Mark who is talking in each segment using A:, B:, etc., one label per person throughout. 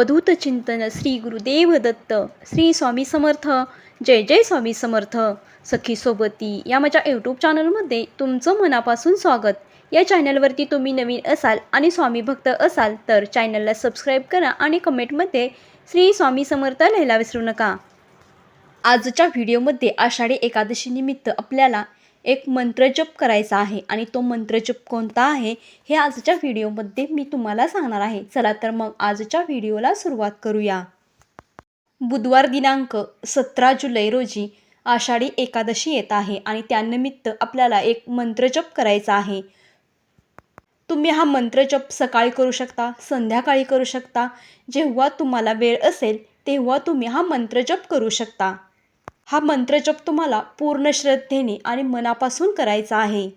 A: अवधूत चिंतन श्री गुरुदेव दत्त श्री स्वामी समर्थ जय जय स्वामी समर्थ. सखी सोबती या माझ्या यूट्यूब चॅनलमध्ये तुमचं मनापासून स्वागत. या चॅनलवरती तुम्ही नवीन असाल आणि स्वामी भक्त असाल तर चॅनलला सबस्क्राईब करा आणि कमेंटमध्ये श्री स्वामी समर्थ लिहायला विसरू नका. आजच्या व्हिडिओमध्ये आषाढी एकादशी निमित्त आपल्याला एक मंत्रजप करायचा आहे आणि तो मंत्रजप कोणता आहे हे आजच्या व्हिडिओमध्ये मी तुम्हाला सांगणार आहे. चला तर मग आजच्या व्हिडिओला सुरुवात करूया. बुधवार दिनांक सतरा जुलै रोजी आषाढी एकादशी येत आहे आणि त्यानिमित्त आपल्याला एक मंत्रजप करायचा आहे. तुम्ही हा मंत्रजप सकाळी करू शकता संध्याकाळी करू शकता. जेव्हा तुम्हाला वेळ असेल तेव्हा तुम्ही हा मंत्रजप करू शकता. हा मंत्रजप तुम्हाला पूर्ण श्रद्धेने आणि मनापासून करायचा आहे.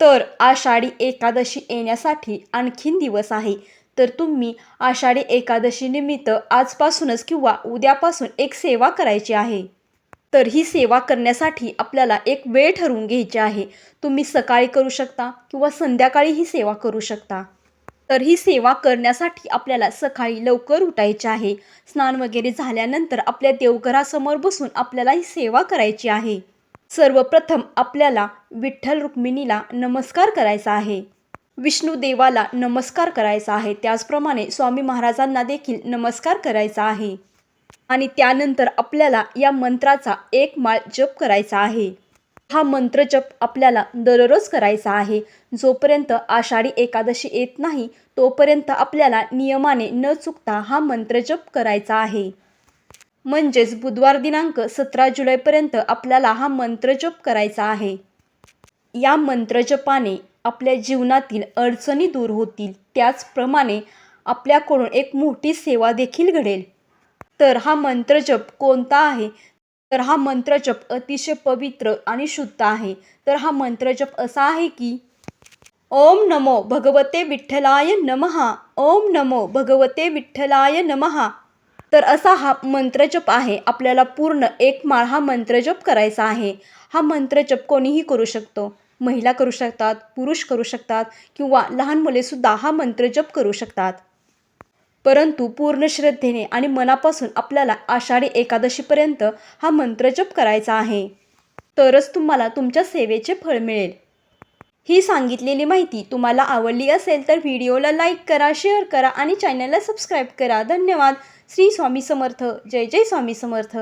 A: तर आषाढी एकादशी येण्यासाठी आणखीन दिवस आहे. तर तुम्ही आषाढी एकादशीनिमित्त आजपासूनच किंवा उद्यापासून एक सेवा करायची आहे. तर ही सेवा करण्यासाठी आपल्याला एक वेळ ठरवून घ्यायची आहे. तुम्ही सकाळी करू शकता किंवा संध्याकाळी ही सेवा करू शकता. तर ही सेवा करण्यासाठी आपल्याला सकाळी लवकर उठायचे आहे. स्नान वगैरे झाल्यानंतर आपल्या देवघरासमोर बसून आपल्याला ही सेवा करायची आहे. सर्वप्रथम आपल्याला विठ्ठल रुक्मिणीला नमस्कार करायचा आहे. विष्णू देवाला नमस्कार करायचा आहे. त्याचप्रमाणे स्वामी महाराजांना देखील नमस्कार करायचा आहे. आणि त्यानंतर आपल्याला या मंत्राचा एक माळ जप करायचा आहे. हा मंत्र जप आपल्याला दररोज करायचा आहे. जोपर्यंत आषाढी एकादशी येत नाही तोपर्यंत आपल्याला नियमाने न चुकता हा मंत्र जप करायचा आहे. म्हणजेच बुधवार दिनांक सतरा जुलैपर्यंत आपल्याला हा मंत्रजप करायचा आहे. या मंत्रजपाने आपल्या जीवनातील अडचणी दूर होतील. त्याचप्रमाणे आपल्याकडून एक मोठी सेवा देखील घडेल. तर हा मंत्रजप कोणता आहे? तर हा मंत्रजप अतिशय पवित्र आणि शुद्ध आहे. तर हा मंत्रजप असा आहे की ओम नमो भगवते विठ्ठलाय नमहा ओम नमो भगवते विठ्ठलाय नमहा तर असा हा मंत्रजप आहे. आपल्याला पूर्ण एक माळ हा मंत्रजप करायचा आहे. हा मंत्रजप कोणीही करू शकतो. महिला करू शकतात पुरुष करू शकतात किंवा लहान मुलेसुद्धा हा मंत्रजप करू शकतात. परंतु पूर्ण श्रद्धेने आणि मनापासून आपल्याला आषाढी एकादशीपर्यंत हा मंत्रजप करायचा आहे. तरच तुम्हाला तुमच्या सेवेचे फळ मिळेल. ही सांगितलेली माहिती तुम्हाला आवडली असेल तर व्हिडिओला लाईक करा शेअर करा आणि चॅनलला सबस्क्राईब करा. धन्यवाद. श्री स्वामी समर्थ. जय जय स्वामी समर्थ.